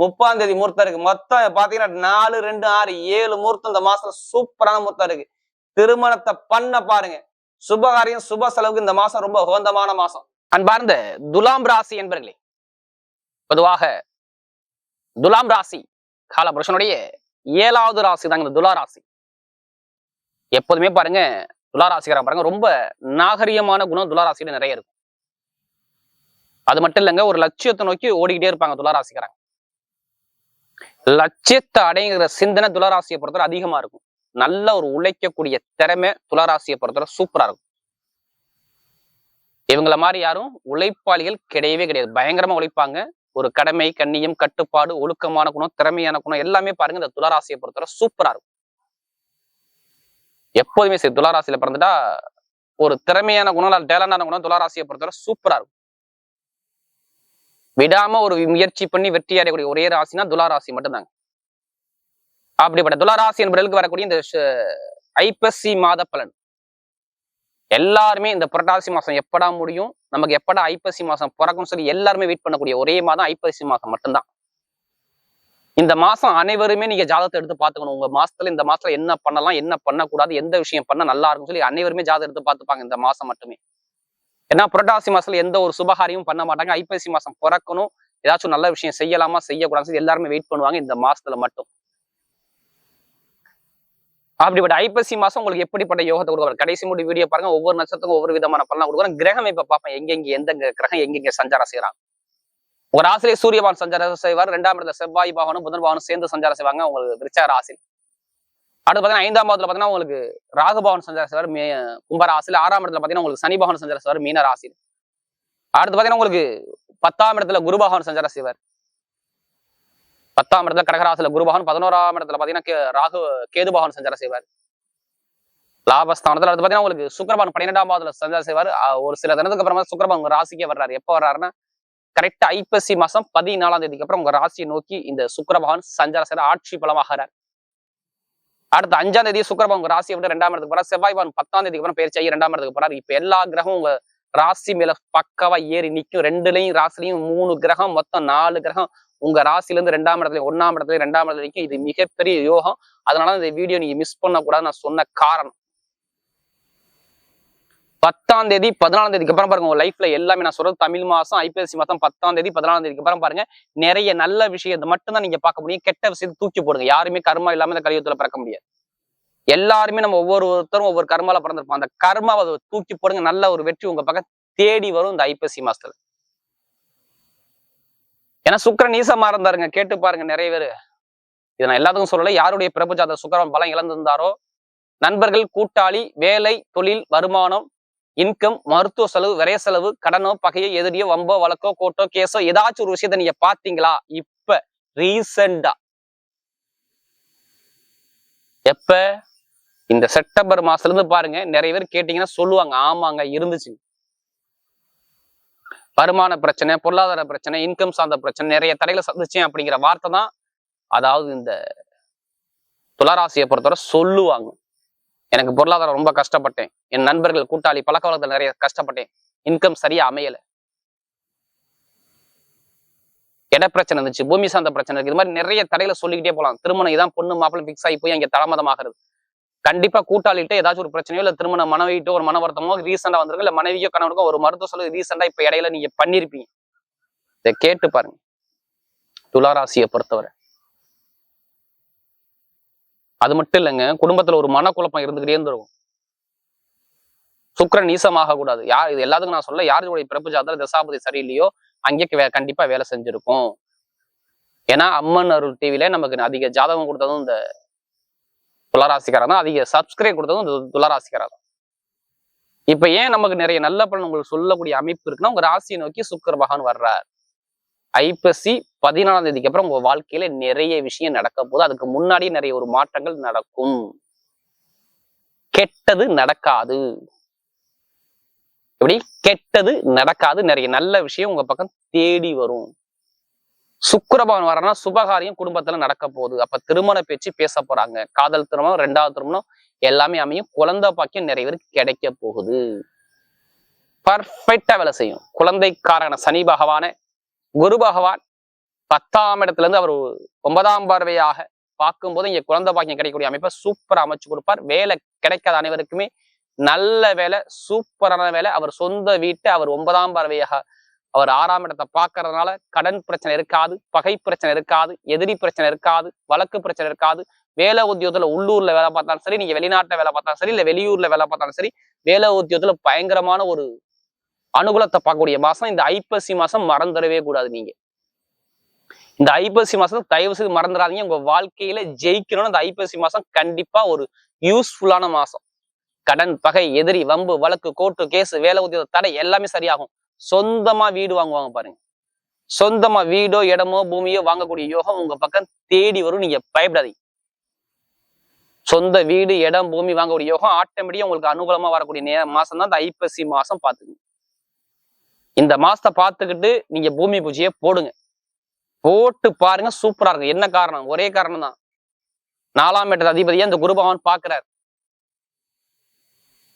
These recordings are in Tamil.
முப்பாம் தேதி முகூர்த்தம் இருக்கு. மொத்தம் பாத்தீங்கன்னா நாலு ரெண்டு ஆறு ஏழு முகூர்த்தம் இந்த மாசம் சூப்பரான முகூர்த்தம் இருக்கு. திருமணத்தை பண்ண பாருங்க. சுபகாரியம் சுப செலவுக்கு இந்த மாசம் ரொம்ப உகந்தமான மாசம். அன்பார்ந்த துலாம் ராசி என்பர்களே பொதுவாக துலாம் ராசி காலபுருஷனுடைய ஏழாவது ராசி தாங்க இந்த துலா ராசி. எப்போதுமே பாருங்க துலா ராசிக்காரங்க பாருங்க ரொம்ப நாகரிகமான குணம் துலா ராசியில நிறைய இருக்கும். அது மட்டும் இல்லைங்க ஒரு லட்சியத்தை நோக்கி ஓடிக்கிட்டே இருப்பாங்க துலா ராசிக்காரங்க. லட்சியத்தை அடைங்கிற சிந்தனை துளராசியை பொறுத்தவரை அதிகமா இருக்கும். நல்ல ஒரு உழைக்கக்கூடிய திறமை துளராசியை பொறுத்தவரை சூப்பரா இருக்கும். இவங்கள மாதிரி யாரும் உழைப்பாளிகள் கிடையவே கிடையாது. பயங்கரமா உழைப்பாங்க. ஒரு கடமை கண்ணியம் கட்டுப்பாடு ஒழுக்கமான குணம் திறமையான குணம் எல்லாமே பாருங்க. இந்த துளராசியை பொறுத்தவரை சூப்பரா இருக்கும். எப்போதுமே சரி துளாராசியில பிறந்துட்டா ஒரு திறமையான குணம் டேலண்டான குணம் துளாராசியை பொறுத்தவரை சூப்பரா இருக்கும். விடாம ஒரு முயற்சி பண்ணி வெற்றி அடையக்கூடிய ஒரே ராசினா துளாராசி மட்டும்தாங்க. அப்படிப்பட்ட துளாராசி என்பவர்களுக்கு வரக்கூடிய இந்த ஐப்பசி மாத பலன். எல்லாருமே இந்த புரட்டாசி மாசம் எப்படா முடியும் நமக்கு எப்படா ஐப்பசி மாசம் பிறக்கும்னு சொல்லி எல்லாருமே வெயிட் பண்ணக்கூடிய ஒரே மாதம் ஐப்பசி மாசம் மட்டும்தான். இந்த மாசம் அனைவருமே நீங்க ஜாதகத்தை எடுத்து பார்த்துக்கணும். உங்க மாசத்துல இந்த மாசத்துல என்ன பண்ணலாம் என்ன பண்ணக்கூடாது எந்த விஷயம் பண்ண நல்லா இருக்கும்னு சொல்லி அனைவருமே ஜாதகம் எடுத்து பார்த்துப்பாங்க இந்த மாசம் மட்டுமே. ஏன்னா புரட்டாசி மாசத்துல எந்த ஒரு சுபகாரியமும் பண்ண மாட்டாங்க. ஐப்பசி மாசம் பிறக்கணும். ஏதாச்சும் நல்ல விஷயம் செய்யலாமா செய்யக்கூடாதுன்னு எல்லாருமே வெயிட் பண்ணுவாங்க இந்த மாசத்துல மட்டும். அப்படிப்பட்ட ஐப்பசி மாசம் உங்களுக்கு எப்படிப்பட்ட யோகத்தை கொடுக்குறாரு கடைசி முடி வீடியோ பாருங்க. ஒவ்வொரு நட்சத்திரத்துக்கும் ஒவ்வொரு விதமான பலன் கொடுக்குறோம். கிரகம் இப்ப பார்ப்பேன் எங்கெங்க எந்த கிரகம் எங்கெங்க சஞ்சாரம் செய்யறாங்க. ஒரு ஆசிரியர் சூரியபான் சஞ்சாரம் செய்வார். ரெண்டாம் இடத்துல செவ்வாய் பாகனும் புதன் பாகனும் சேர்ந்து சஞ்சாரம் செய்வாங்க. உங்களுக்கு விருச்சக ராசி. அடுத்து பாத்தீங்கன்னா ஐந்தாம் பாவத்தில் பாத்தீங்கன்னா உங்களுக்கு ராகுபவன் சஞ்சார செய்வார் மே கும்பராசியில் ஆறாம் இடத்துல பாத்தீங்கன்னா உங்களுக்கு சனிபவன் சஞ்சார சஞ்சாரம் மீன ராசி. அடுத்து பாத்தீங்கன்னா உங்களுக்கு பத்தாம் இடத்துல குருபகவன் சஞ்சார செய்வார் பத்தாம் இடத்துல கடகராசியில் குருபகவன் பதினோராம் இடத்துல பாத்தீங்கன்னா ராகு கேதுபகவன் சஞ்சார செய்வார் லாபஸ்தானத்துல அடுத்து பாத்தீங்கன்னா உங்களுக்கு சுக்கரபான் பன்னிரெண்டாம் பாவத்தில் சஞ்சார செய்வார் ஒரு சில தினத்துக்கு அப்புறமா சுக்கரபான் உங்க ராசிக்கே வர்றாரு. எப்போ வர்றாருன்னா கரெக்டா ஐப்பசி மாசம் பதினாலாம் தேதிக்கு அப்புறம் உங்க ராசியை நோக்கி இந்த சுக்கரபகவான் சஞ்சார சஞ்சாரம் ஆட்சி பலமாகிறார். அடுத்த அஞ்சாம் தேதி சுக்கரபா உங்க ராசியை விட்டு ரெண்டாம் இடத்துக்கு போறாரு. செவ்வாய் பகவான் பத்தாம் தேதிக்கு அப்புறம் பயிற்சி ஆகி ரெண்டாம் இடத்துக்கு போறாரு. இப்ப எல்லா கிரகம் உங்க ராசி மேல பக்கவா ஏறி நிற்கும் ரெண்டுலயும் ராசிலையும் மூணு கிரகம் மொத்தம் நாலு கிரகம். உங்க ராசில இருந்து ரெண்டாம் இடத்துல ஒன்னாம் இடத்துல ரெண்டாம் இடத்துல நிற்கும் இது மிகப்பெரிய யோகம். அதனால இந்த வீடியோ நீங்க மிஸ் பண்ண கூடாது நான் சொன்ன காரணம். பத்தாம் தேதி பதினாலாம் தேதிக்கு அப்புறம் பாருங்க உங்க லைஃப்ல எல்லாமே நான் சொல்றது தமிழ் மாசம் ஐபிஎஸ்சி மாசம் பத்தாம் தேதி பதினாலாம் தேதிக்கு அப்புறம் பாருங்க நிறைய நல்ல விஷயத்தை மட்டும்தான் நீங்க பார்க்க முடியும். கெட்ட விஷயத்தை தூக்கி போடுங்க. யாருமே கர்மா இல்லாம இந்த கலியுகத்துல பிறக்க முடியாது. எல்லாருமே நம்ம ஒவ்வொரு ஒருத்தரும் ஒவ்வொரு கர்மால பிறந்திருப்போம். அந்த கர்மாவை அதை தூக்கி போடுங்க. நல்ல ஒரு வெற்றி உங்க பக்கம் தேடி வரும் இந்த ஐபிஎஸ்சி மாசத்துல. ஏன்னா சுக்கரன் நீசமா இருந்தாருங்க. கேட்டு பாருங்க நிறைய பேரு. இதை நான் எல்லாத்துக்கும் சொல்லலை. யாருடைய பிரபஞ்சாத சுக்கரன் பலம் இழந்திருந்தாரோ? நண்பர்கள் கூட்டாளி வேலை தொழில் வருமானம் இன்கம் மருத்துவ செலவு விரைய செலவு கடனோ பகையோ எதிரியோ வம்போ வழக்கோ கோட்டோ கேஸோ ஏதாச்சும் ஒரு விஷயத்த நீங்க பாத்தீங்களா? இப்ப ரீசெண்டா எப்ப? இந்த செப்டம்பர் மாசத்துல இருந்து பாருங்க. நிறைய பேர் கேட்டீங்கன்னா சொல்லுவாங்க. ஆமாங்க இருந்துச்சு. வருமான பிரச்சனை பொருளாதார பிரச்சனை இன்கம் சார்ந்த பிரச்சனை நிறைய தடைகளை சந்திச்சேன் அப்படிங்கிற வார்த்தை தான் அதாவது இந்த துளராசியை பொறுத்தவரை சொல்லுவாங்க. எனக்கு பொருளாதாரம் ரொம்ப கஷ்டப்பட்டேன். என் நண்பர்கள் கூட்டாளி பழக்க வழக்கத்தில் நிறைய கஷ்டப்பட்டேன். இன்கம் சரியா அமையல. இட பிரச்சனை இருந்துச்சு பூமி சார்ந்த பிரச்சனை இருக்கு. இது மாதிரி நிறைய தடையில சொல்லிக்கிட்டே போலாம். திருமணம் இதான் பொண்ணு மாப்பிள்ளை ஃபிக்ஸ் ஆகி போய் அங்க தாமதமாகிறது கண்டிப்பா கூட்டாளிகிட்ட ஏதாச்சும் ஒரு பிரச்சனையோ இல்ல திருமண மனைவிட்டோ ஒரு மன வருத்தமோ ரீசெண்டா வந்திருக்கு இல்ல மனைவியோ கணவனுக்கோ ஒரு மருத்துவ சொல்லு ரீசெண்டா இப்ப இடையில நீங்க பண்ணிருப்பீங்க. இதை கேட்டு பாருங்க. துளாராசியை பொறுத்தவரை. அது மட்டும் இல்லைங்க குடும்பத்துல ஒரு மனக்குழப்பம் இருந்துகிட்டே இருந்திருக்கும். சுக்கரன் நீசமாக கூடாது. யார் இது எல்லாத்துக்கும் நான் சொல்ல யாருடைய பிறப்பு ஜாதகம் தசாபதி சரியில்லையோ அங்கே வே- கண்டிப்பா வேலை செஞ்சிருக்கும். ஏன்னா அம்மன் அருள் டிவில நமக்கு அதிக ஜாதகம் கொடுத்ததும் இந்த துளராசிக்காரன் தான். அதிக சப்ஸ்கிரைப் கொடுத்ததும் இந்த துளராசிக்காரன் தான். இப்ப ஏன் நமக்கு நிறைய நல்ல பலன் உங்களுக்கு சொல்லக்கூடிய அமைப்பு இருக்குன்னா உங்க ராசியை நோக்கி சுக்கர பகவான் வர்றார். ஐப்பசி பதினாலாம் தேதிக்கு அப்புறம் உங்க வாழ்க்கையில நிறைய விஷயம் நடக்க போகுது. அதுக்கு முன்னாடி நிறைய ஒரு மாற்றங்கள் நடக்கும். கெட்டது நடக்காது. எப்படி? கெட்டது நடக்காது. நிறைய நல்ல விஷயம் உங்க பக்கம் தேடி வரும். சுக்கரபவன் வரனா சுபகாரியம் குடும்பத்துல நடக்க போகுது. அப்ப திருமண பேச்சு பேச போறாங்க. காதல் திருமணம் ரெண்டாவது திருமணம் எல்லாமே அமையும். குழந்தை பாக்கியம் நிறைய பேருக்கு கிடைக்க போகுது. பர்ஃபெக்டா வேலை செய்யும். குழந்தைக்காரன சனி பகவான குரு பகவான் பத்தாம் இடத்துல இருந்து அவர் ஒன்பதாம் பார்வையாக பார்க்கும்போது இங்க குழந்தை பாக்கியம் கிடைக்கக்கூடிய அமைப்பை சூப்பரா அமைச்சு கொடுப்பார். வேலை கிடைக்காத அனைவருக்குமே நல்ல வேலை சூப்பரான வேலை. அவர் சொந்த வீட்டை அவர் ஒன்பதாம் பார்வையாக அவர் ஆறாம் இடத்தை பார்க்கறதுனால கடன் பிரச்சனை இருக்காது பகை பிரச்சனை இருக்காது எதிரி பிரச்சனை இருக்காது வழக்கு பிரச்சனை இருக்காது. வேலை உத்தியோகத்துல உள்ளூர்ல வேலை பார்த்தாலும் சரி நீங்க வெளிநாட்டுல வேலை பார்த்தாலும் சரி இல்ல வெளியூர்ல வேலை பார்த்தாலும் சரி வேலை உத்தியோகத்துல பயங்கரமான ஒரு அனுகூலத்தை பார்க்கக்கூடிய மாசம் இந்த ஐப்பசி மாசம் மறந்துடவே கூடாது நீங்க. இந்த ஐப்பசி மாசம் தயவு செய்து மறந்துடாதீங்க. உங்க வாழ்க்கையில ஜெயிக்கணும்னு அந்த ஐப்பசி மாசம் கண்டிப்பா ஒரு யூஸ்ஃபுல்லான மாசம். கடன் பகை எதிரி வம்பு வழக்கு கோர்ட்டு கேஸ் வேலை உத்தியோக தடை எல்லாமே சரியாகும். சொந்தமா வீடு வாங்குவாங்க பாருங்க. சொந்தமா வீடோ இடமோ பூமியோ வாங்கக்கூடிய யோகம் உங்க பக்கம் தேடி வரும். நீங்க பயப்படாதீங்க. சொந்த வீடு இடம் பூமி வாங்கக்கூடிய யோகம் ஆட்டோமேட்டிக்கா உங்களுக்கு அனுகூலமா வரக்கூடிய நே மாசம் தான் இந்த ஐப்பசி மாசம் பாத்துக்கங்க இந்த மாசத்தை பார்த்துக்கிட்டு நீங்க பூமி பூஜையை போடுங்க. போட்டு பாருங்க சூப்பரா இருக்கும். என்ன காரணம்? ஒரே காரணம் தான் நாலாம் இடத்து அதிபதியை இந்த குருபகவான் பாக்குறாரு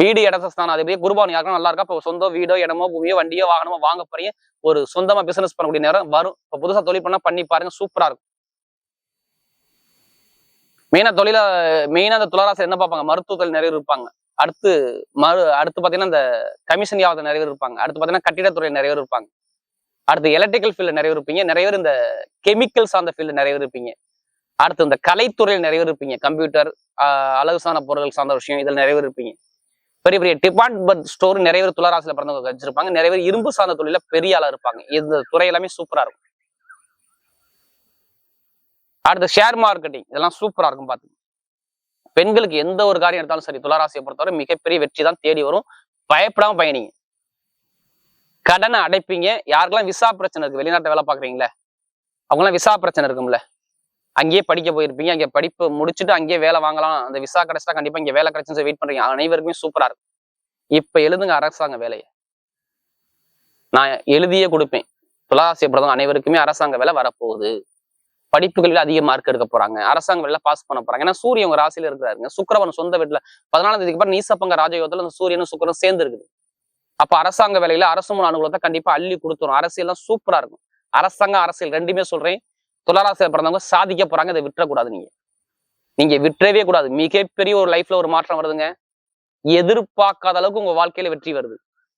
வீடு இடஸ்தானம் அதிபதியை குருபவன் யாருக்கும் நல்லா இருக்கா? இப்போ சொந்தம் வீடோ இடமோ பூமியோ வண்டியோ வாகனமோ வாங்க போறீங்க. ஒரு சொந்தமா பிசினஸ் பண்ணக்கூடிய நேரம் வரும். இப்போ புதுசா தொழில் பண்ணா பண்ணி பாருங்க சூப்பரா இருக்கும். மெயினா தொழில மெயினா அந்த துளராசி என்ன பார்ப்பாங்க? மருத்துவத்தில் நிறைய இருப்பாங்க. அடுத்து மறு அடுத்து பாத்தீங்கன்னா இந்த கமிஷன் யாவது நிறைய பேர் இருப்பாங்க. அடுத்து பாத்தீங்கன்னா கட்டிடத்துறை நிறைய பேர் இருப்பாங்க. அடுத்து எலக்ட்ரிக்கல் ஃபீல்டு நிறைய பேர் இருப்பீங்க. நிறைய பேர் இந்த கெமிக்கல் சார்ந்த ஃபீல்டு நிறைய பேர் இருப்பீங்க. அடுத்து இந்த கலைத்துறையில் நிறைய பேர் இருப்பீங்க. கம்ப்யூட்டர் அழகு சார்ந்த பொருட்கள் சார்ந்த விஷயம் இதில் நிறைய பேர் இருப்பீங்க. பெரிய பெரிய டிபார்ட்மெண்ட் ஸ்டோர் நிறைய பேர் துளராசில பிறந்தவங்க வச்சிருப்பாங்க. நிறைய பேர் இரும்பு சார்ந்த தொழில பெரிய ஆளாக இருப்பாங்க. இந்த துறை எல்லாமே சூப்பரா இருக்கும். அடுத்து ஷேர் மார்க்கெட்டிங் இதெல்லாம் சூப்பரா இருக்கும் பாத்து. பெண்களுக்கு எந்த ஒரு காரியம் எடுத்தாலும் சரி துளாராசியை பொறுத்தவரை மிகப்பெரிய வெற்றி தான் தேடி வரும். பயப்படாம பயணிங்க. கடனை அடைப்பீங்க. யாருக்கெல்லாம் விசா பிரச்சனை இருக்கு வெளிநாட்டை வேலை பாக்குறீங்களே அவங்களாம் விசா பிரச்சனை இருக்கும்ல. அங்கேயே படிக்க போயிருப்பீங்க. அங்கே படிப்பு முடிச்சுட்டு அங்கேயே வேலை வாங்கலாம். அந்த விசா கிடைச்சா கண்டிப்பா இங்க வேலை கிடைச்சுன்னு வெயிட் பண்றீங்க. அனைவருக்குமே சூப்பரா இருக்கும். இப்ப எழுதுங்க அரசாங்க வேலையை. நான் எழுதியே கொடுப்பேன். துளாராசி பிரதம் அனைவருக்குமே அரசாங்க வேலை வரப்போகுது. படிப்புகளில் அதிக மார்க் எடுக்க போறாங்க. அரசாங்க வேலை பாஸ் பண்ண போறாங்க. ஏன்னா சூரியன் உங்க ராசியில இருக்கிறாருங்க. சுக்கரவன் சொந்த வீட்டுல பதினாலாம் தேதிக்கு அப்புறம் நீசப்பங்க ராஜயோகத்துல அந்த சூரியனும் சுக்கிரனும் சேர்ந்து இருக்குது. அப்ப அரசாங்க வேலையில அரசு முன் அனுகூலத்தை கண்டிப்பா அள்ளி கொடுத்துரும். அரசியல்லாம் சூப்பரா இருக்கும். அரசாங்க அரசியல் ரெண்டுமே சொல்றேன். துளாராசியில் பிறந்தவங்க சாதிக்க போறாங்க. இதை விட்டுறக்கூடாது நீங்க. நீங்க விட்டுறவே கூடாது. மிகப்பெரிய ஒரு லைஃப்ல ஒரு மாற்றம் வருதுங்க. எதிர்பார்க்காத அளவுக்கு உங்க வாழ்க்கையில வெற்றி வருது.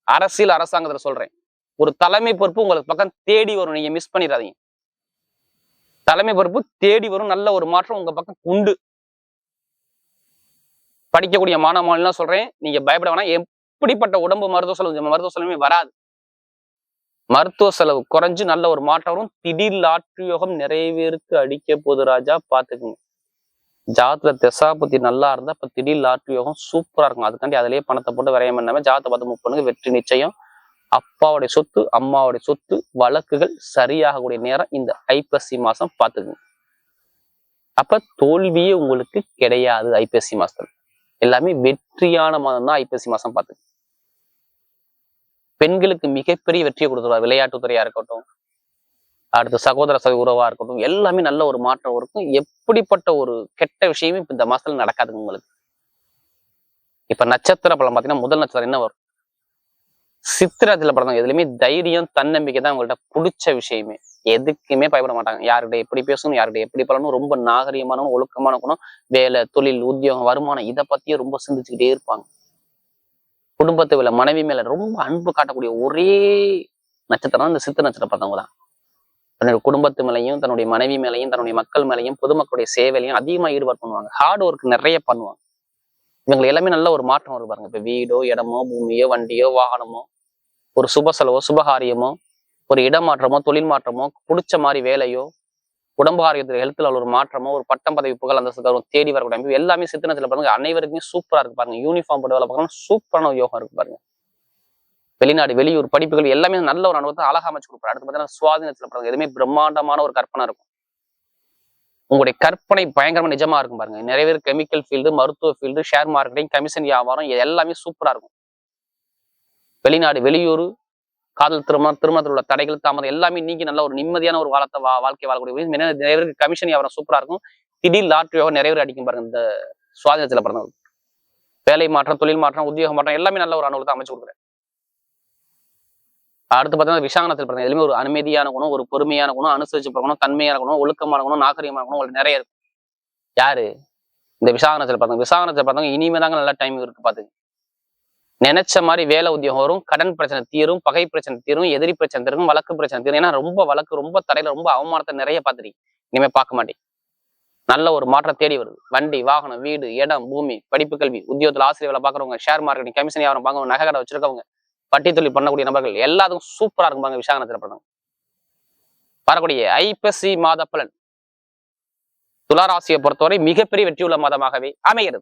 அரசியல் அரசாங்கத்துல சொல்றேன். ஒரு தலைமை பொறுப்பு உங்களுக்கு பக்கம் தேடி வரும். நீங்க மிஸ் பண்ணிடாதீங்க. தலைமை பொறுப்பு தேடி வரும் நல்ல ஒரு மாற்றம் உங்க பக்கம் உண்டு. படிக்கக்கூடிய மாணவ மாணலாம் சொல்றேன் நீங்க பயப்பட வேணாம். எப்படிப்பட்ட உடம்பு மருத்துவ செலவு மருத்துவ செலவுமே வராது. மருத்துவ செலவு குறைஞ்சு நல்ல ஒரு மாற்றம் வரும். திடீர் லாட்ரி யோகம் நிறைய பேருக்கு அடிக்க போது ராஜா பாத்துக்குங்க ஜாதத்துல திசாபுத்தி நல்லா இருந்தா இப்ப திடீர் லாட்ரி யோகம் சூப்பரா இருக்கும். அதுக்காண்டி அதிலேயே பணத்தை போட்டு விரையம் பண்ணாம ஜாதத்தை பார்த்து மூவ் பண்ணுங்க. வெற்றி நிச்சயம். அப்பாவுடைய சொத்து அம்மாவுடைய சொத்து வழக்குகள் சரியாகக்கூடிய நேரம் இந்த ஐப்பசி மாசம் பார்த்துக்குங்க. அப்ப தோல்வியே உங்களுக்கு கிடையாது ஐப்பசி மாசத்துல. எல்லாமே வெற்றியான மாதம் தான் ஐப்பசி மாசம் பார்த்துங்க பெண்களுக்கு மிகப்பெரிய வெற்றியை கொடுத்துருவார். விளையாட்டுத்துறையா இருக்கட்டும் அடுத்து சகோதர சகோதரி உறவா இருக்கட்டும் எல்லாமே நல்ல ஒரு மாற்றம் இருக்கும். எப்படிப்பட்ட ஒரு கெட்ட விஷயமே இப்ப இந்த மாசத்துல நடக்காதுங்க உங்களுக்கு. இப்ப நட்சத்திர பலம் பாத்தீங்கன்னா முதல் நட்சத்திரம் என்ன வரும்? சித்திரத்துல பிறந்தவங்க எதுலையுமே தைரியம் தன்னம்பிக்கை தான் உங்கள்ட்ட பிடிச்ச விஷயமே. எதுக்குமே பயப்பட மாட்டாங்க. யார்கிட்ட எப்படி பேசணும் யார்கிட்ட எப்படி பழணும் ரொம்ப நாகரிகமான ஒழுக்கமான குணம் வேலை தொழில் உத்தியோகம் வருமானம் இதை பத்தியே ரொம்ப சிந்திச்சுக்கிட்டே இருப்பாங்க. குடும்பத்து மேல மனைவி மேல ரொம்ப அன்பு காட்டக்கூடிய ஒரே நட்சத்திரம் இந்த சித்த நட்சத்திரம் பார்த்தவங்க தான். தன்னுடைய குடும்பத்து மேலையும் தன்னுடைய மனைவி மேலையும் தன்னுடைய மக்கள் மேலையும் பொதுமக்களுடைய சேவையிலையும் அதிகமா ஈடுபாடு பண்ணுவாங்க. ஹார்ட் ஒர்க் நிறைய பண்ணுவாங்க. இவங்க எல்லாமே நல்ல ஒரு மாற்றம் வரும் பாருங்க. இப்ப வீடோ இடமோ பூமியோ வண்டியோ வாகனமோ ஒரு சுப செலவோ சுபகாரியமோ ஒரு இடமாற்றமோ தொழில் மாற்றமோ பிடிச்ச மாதிரி வேலையோ உடம்பு ஆரோக்கியத்தில் ஹெல்த்தில் ஒரு மாற்றமோ ஒரு பட்டம் பதவி புகழ் அந்த தேடி வரக்கூடிய அமைப்பு எல்லாமே சித்தனத்தில் பாருங்க அனைவருக்குமே சூப்பரா இருக்கு பாருங்க. யூனிஃபார்ம் போட்டு வேலை பார்க்கணும் சூப்பரான யோகம் இருக்கு பாருங்க. வெளிநாடு வெளியூர் படிப்புகள் எல்லாமே நல்ல ஒரு அனுபவத்தை அழகா அமைச்சு கொடுப்பாரு. அடுத்து பார்த்தீங்கன்னா சுவாதினத்தில் பாருங்க எதுவுமே பிரம்மாண்டமான ஒரு கற்பனை இருக்கும். உங்களுடைய கற்பனை பயங்கரமா நிஜமா இருக்கும் பாருங்க. நிறைய பேர் கெமிக்கல் ஃபீல்டு மருத்துவ ஃபீல்டு ஷேர் மார்க்கெட்டிங் கமிஷன் வியாபாரம் எல்லாமே சூப்பரா இருக்கும். வெளிநாடு வெளியூர் காதல் திருமணம் திருமணத்தில் உள்ள தடைகள் தாமதம் எல்லாமே நீங்கி நல்ல ஒரு நிம்மதியான ஒரு வாழத்தை வா வாழ்க்கை வாழக்கூடிய நிறைய பேருக்கு கமிஷன் வியாபாரம் சூப்பரா இருக்கும். திடீர் லாட்ரி யோகம் நிறைய பேர் அடிக்கும் பாருங்க. இந்த சுவாதீனத்துல பிறந்தவங்க. வேலை மாற்றம் தொழில் மாற்றம் உத்தியோக மாற்றம் எல்லாமே நல்ல ஒரு அனுபவத்தை அமைச்சு கொடுக்குறேன் அடுத்து பார்த்தீங்கன்னா விசாகனத்தில் பிறந்த எதுவுமே ஒரு அமைதியான குணம் ஒரு பொறுமையான குணம் அனுசரிச்சு பிறக்கணும் தன்மையான குணம் ஒழுக்கமான குணம் நாகரிகமான குணம் உங்களுக்கு நிறைய இருக்கு. யாரு? இந்த விசாகனத்தில் பார்த்தவங்க விசாகனத்தில் பார்த்தவங்க இனிமே தாங்க நல்ல டைம் இருக்கு பார்த்துங்க நினைச்ச மாதிரி வேலை உத்தியோகம் வரும் கடன் பிரச்சனை தீரும் பகை பிரச்சனை தீரும் எதிரி பிரச்சனை தீரும் வழக்கு பிரச்சனை தீரும். ஏன்னா ரொம்ப வழக்கு ரொம்ப தடையில ரொம்ப அவமானத்தை நிறைய பார்த்துருக்கீங்க இனிமே பார்க்க மாட்டேன். நல்ல ஒரு மாற்றம் தேடி வருது. வண்டி வாகனம் வீடு இடம் பூமி படிப்பு கல்வி உத்தியோகத்தில் ஆசிரியர் வேலை பார்க்குறவங்க ஷேர் மார்க்கெட்டிங் கமிஷன் யாரும் பார்க்கறவங்க நகை கடை வச்சிருக்கவங்க பட்டி தொழில் பண்ணக்கூடிய நபர்கள் எல்லாத்துக்கும் சூப்பரா இருக்கும் பாருங்க விசாகனத்தில் பிறந்தவங்க வரக்கூடிய ஐப்பசி மாத பலன் துளாராசியை பொறுத்தவரை மிகப்பெரிய வெற்றியுள்ள மாதமாகவே அமைகிறது.